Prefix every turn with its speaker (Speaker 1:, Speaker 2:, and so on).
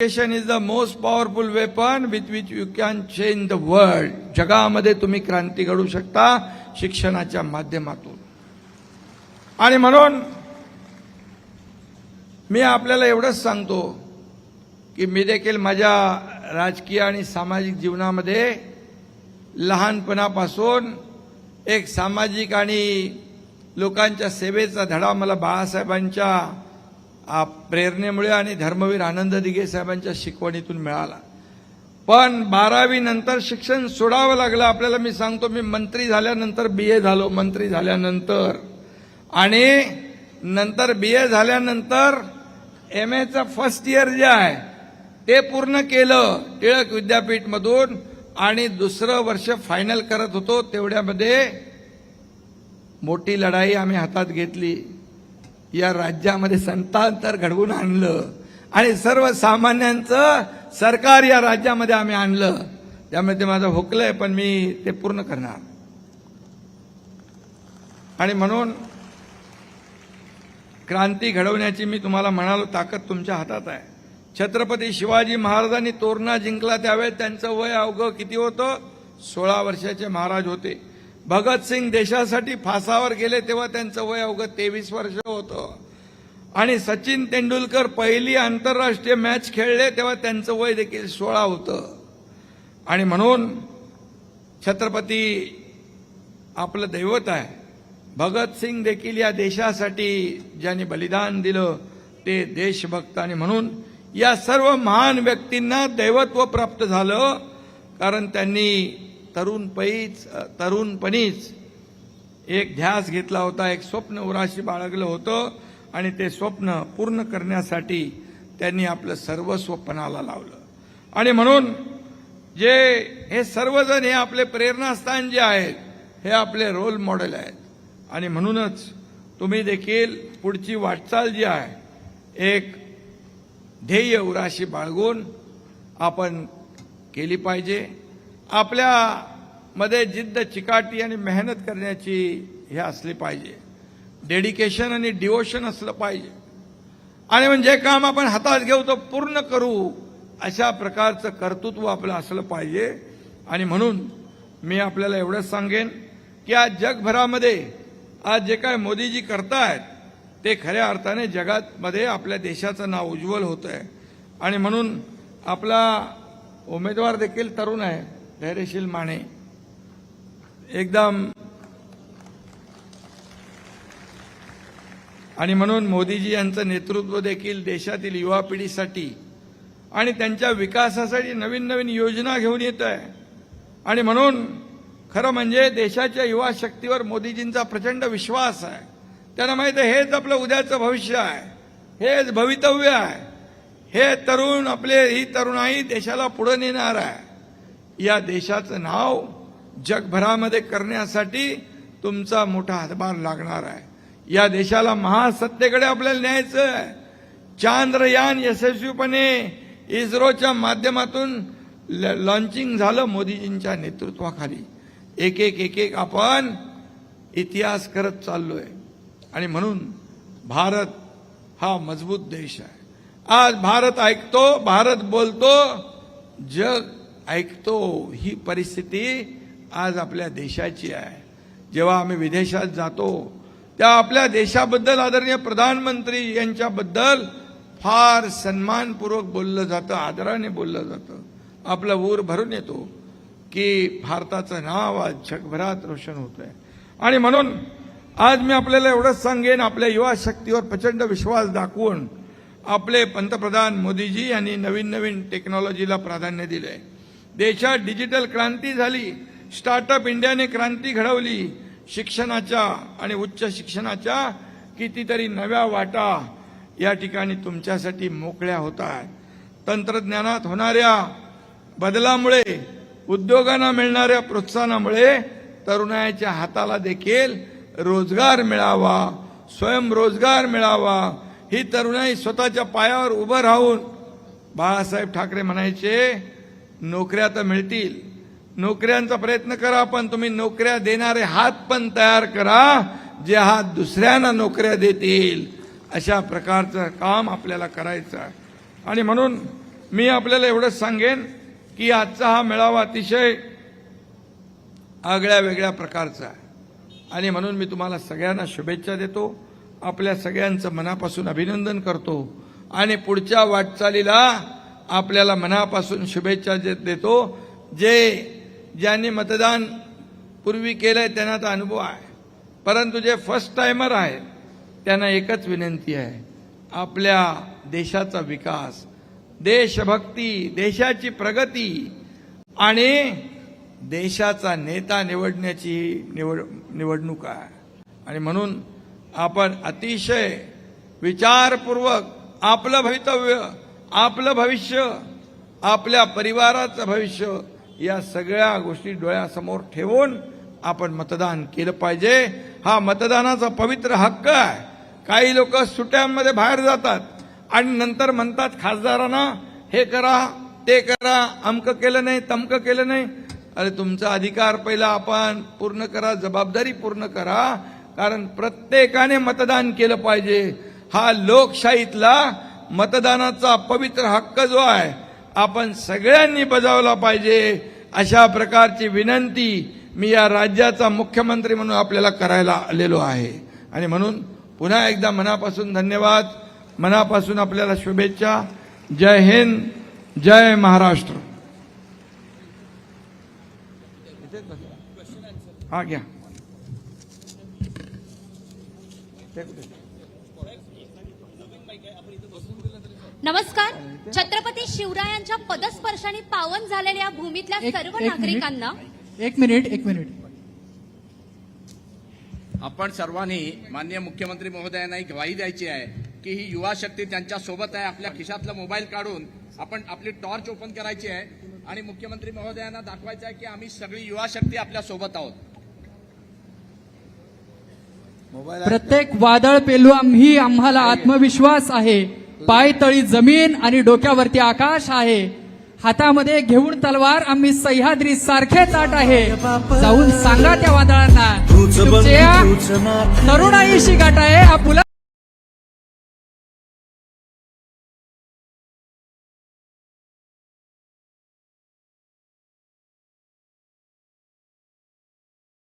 Speaker 1: Education is the most powerful weapon with which you can change the world जगामध्ये तुम्ही क्रांती घडू शकता शिक्षणाच्या माध्यमातून. आणि म्हणून मी आपल्याला एवढंच सांगतो की मी देखील माझ्या राजकीय आणि सामाजिक जीवनामध्ये लहानपणापासून एक सामाजिक आणि लोकांच्या सेवेचा धडा मला बाळासाहेबांच्या प्रेरणेमुळे आणि धर्मवीर आनंद दिघे साहेबांच्या शिकवणीतून मिळाला. पण बारावी नंतर शिक्षण सोडावं लागलं आपल्याला मी सांगतो मी मंत्री झाल्यानंतर बी ए झालो मंत्री झाल्यानंतर. आणि नंतर बी ए झाल्यानंतर एम एचं फर्स्ट इयर जे आहे ते पूर्ण केलं टिळक विद्यापीठमधून आणि दुसरं वर्ष फायनल करत होतो तेवढ्यामध्ये मोठी लढाई आम्ही हातात घेतली. या राज्यामध्ये संतांतर घडवून आणलं. आणि सर्वसामान्यांचं सरकार या राज्यामध्ये आम्ही आणलं. त्यामुळे ते माझं हुकलंय पण मी ते पूर्ण करणार. आणि म्हणून क्रांती घडवण्याची मी तुम्हाला म्हणालो ताकद तुमच्या हातात आहे. छत्रपती शिवाजी महाराजांनी तोरणा जिंकला त्यावेळेस त्यांचं वय अवघं किती होतं? सोळा वर्षाचे महाराज होते. भगतसिंग देशासाठी फासावर गेले तेव्हा त्यांचं वय अवघं तेवीस वर्ष होतं. आणि सचिन तेंडुलकर पहिली आंतरराष्ट्रीय मॅच खेळले तेव्हा त्यांचं वय देखील सोळा होतं. आणि म्हणून छत्रपती आपलं दैवत आहे. भगतसिंग देखील या देशासाठी ज्यांनी बलिदान दिलं ते देशभक्त. आणि म्हणून या सर्व महान व्यक्तींना दैवत्व प्राप्त झालं कारण त्यांनी तरुणपईच तरुणपणीच एक ध्यास घेतला होता एक स्वप्न उराशी बाळगलं होतं आणि ते स्वप्न पूर्ण करण्यासाठी त्यांनी आपलं सर्वस्व पणाला लावलं. आणि म्हणून जे हे सर्वजण हे आपले प्रेरणास्थान जे आहेत हे आपले रोल मॉडेल आहेत. आणि म्हणूनच तुम्ही देखील पुढची वाटचाल जी आहे एक ध्येय उराशी बाळगून आपण केली पाहिजे. आपल्यामध्ये जिद्द चिकाटी आणि मेहनत करण्याची हे असली पाहिजे. डेडिकेशन आणि डिवोशन असलं पाहिजे. आणि म्हणजे काम आपण हातात घेऊ तो पूर्ण करू अशा प्रकारचं कर्तृत्व आपलं असलं पाहिजे. आणि म्हणून मी आपल्याला एवढंच सांगेन की आज जगभरामध्ये आज जे काय मोदीजी करतायत ते खऱ्या अर्थाने जगात मध्ये आपल्या देशाचं नाव उज्ज्वल होत आहे आणि म्हणून आपला उमेदवार देखील तरुण आहे. धैर्यशील माने. एकदम. आणि म्हणून मोदीजी यांचं नेतृत्व देखील देशातील युवा पिढीसाठी आणि त्यांच्या विकासासाठी नवीन नवीन योजना घेऊन येत आहे. आणि म्हणून खरं म्हणजे देशाच्या युवा शक्तीवर मोदीजींचा प्रचंड विश्वास आहे. त्यांना माहीत आहे हेच आपलं उद्याचं भविष्य आहे. हेच भवितव्य आहे. हे तरुण आपले ही तरुणाई देशाला पुढे नेणार आहे. या देशाचं नाव जगभरामध्ये करण्यासाठी तुमचा मोठा हातभार लागणार आहे. या देशाला महासत्तेकडे आपल्याला न्यायचं आहे. चांद्रयान यशस्वीपणे इस्रोच्या माध्यमातून लॉन्चिंग झालं मोदीजींच्या नेतृत्वाखाली. एक एक एक एक आपण इतिहास करत चाललोय. आणि म्हणून भारत हा मजबूत देश आहे. आज भारत ऐकतो भारत बोलतो जग ऐकतो ही परिस्थिती आज आपल्या देशाची आहे. जेव्हा आम्ही विदेशात जातो त्या आपल्या देशाबद्दल आदरणीय प्रधानमंत्री यांच्याबद्दल फार सन्मानपूर्वक बोललं जातं आदराने बोललं जातं. आपलं ऊर भरून येतो की भारताचं नाव आज जगभरात रोशन होत आहे आणि म्हणून आज मी आपल्याला एवढंच सांगेन आपल्या युवा शक्तीवर प्रचंड विश्वास दाखवून आपले पंतप्रधान मोदीजी यांनी नवीन नवीन टेक्नॉलॉजीला प्राधान्य दिलं आहे देशात डिजिटल क्रांती झाली. स्टार्टअप इंडियाने क्रांती घडवली. शिक्षणाच्या आणि उच्च शिक्षणाच्या कितीतरी नव्या वाटा या ठिकाणी तुमच्यासाठी मोकळ्या होत आहेत तंत्रज्ञानात होणाऱ्या बदलामुळे उद्योगांना मिळणाऱ्या प्रोत्साहनामुळे तरुणाच्या हाताला देखील रोजगार मिळावा स्वयंरोजगार मिळावा. ही तरुणाई स्वतःच्या पायावर उभं राहून बाळासाहेब ठाकरे म्हणायचे नोकऱ्या तर मिळतील. नोकऱ्यांचा प्रयत्न करा पण तुम्ही नोकऱ्या देणारे हात पण तयार करा जे हात दुसऱ्यांना नोकऱ्या देतील. अशा प्रकारचं काम आपल्याला करायचं आहे. आणि म्हणून मी आपल्याला एवढंच सांगेन की आजचा हा मेळावा अतिशय आगळ्या वेगळ्या प्रकारचा आहे. आणि म्हणून मी तुम्हाला सगळ्यांना शुभेच्छा देतो. आपल्या सगळ्यांचं मनापासून अभिनंदन करतो. आणि पुढच्या वाटचालीला आपल्याला मनापासून शुभेच्छा जे- देतो. जे ज्यांनी मतदान पूर्वी केलंय त्यांना तर अनुभव आहे. परंतु जे फर्स्ट टायमर आहेत त्यांना एकच विनंती आहे. आपल्या देशाचा विकास देशभक्ती देशाची प्रगती आणि देशाचा नेता निवडण्याची निवड निवडणूक आहे. आणि म्हणून आपण अतिशय विचारपूर्वक आपलं भवितव्य आपलं भविष्य आपल्या परिवाराचं भविष्य या सगळ्या गोष्टी डोळ्यासमोर ठेवून आपण मतदान केलं पाहिजे. हा मतदानाचा पवित्र हक्क आहे. काही लोक सुट्यांमध्ये बाहेर जातात आणि नंतर म्हणतात खासदारांना हे करा ते करा अमकं केलं नाही तमकं केलं नाही. अरे तुमचा अधिकार पहिला आपण पूर्ण करा जबाबदारी पूर्ण करा. कारण प्रत्येकाने मतदान केलं पाहिजे. हा लोकशाहीतला मतदानाचा पवित्र हक्क जो आहे आपण सगळ्यांनी बजावला पाहिजे. अशा प्रकारची विनंती मी या राज्याचा मुख्यमंत्री म्हणून आपल्याला करायला आलेलो आहे. आणि म्हणून पुन्हा एकदा मनापासून धन्यवाद. मनापासून आपल्याला शुभेच्छा. जय हिंद जय महाराष्ट्र. हा घ्या.
Speaker 2: नमस्कार. छत्रपती शिवरायांच्या पदस्पर्शाने पावन झालेल्या या भूमीतल्या
Speaker 3: एक-
Speaker 2: सर्व
Speaker 3: एक
Speaker 2: नागरिकांना
Speaker 3: एक मिनिट एक मिनिट.
Speaker 4: आपण सर्वांनी माननीय मुख्यमंत्री महोदयांना ही ग्वाही द्यायची आहे की ही युवा शक्ती त्यांच्यासोबत आहे आपल्या खिशातलं मोबाईल काढून आपण आपली टॉर्च ओपन करायची आहे. आणि मुख्यमंत्री महोदयांना दाखवायचं आहे की आम्ही सगळी युवा शक्ती आपल्यासोबत आहोत.
Speaker 3: प्रत्येक वादळ पेलू आम्ही आम्हाला आत्मविश्वास आहे. पायतळी जमीन आणि डोक्यावरती आकाश आहे. हातामध्ये घेऊन तलवार आम्ही सह्याद्री सारखे ताट आहे. जाऊन सांगा त्या वादळांना. तरुणाईशी गाठ आहे आपुला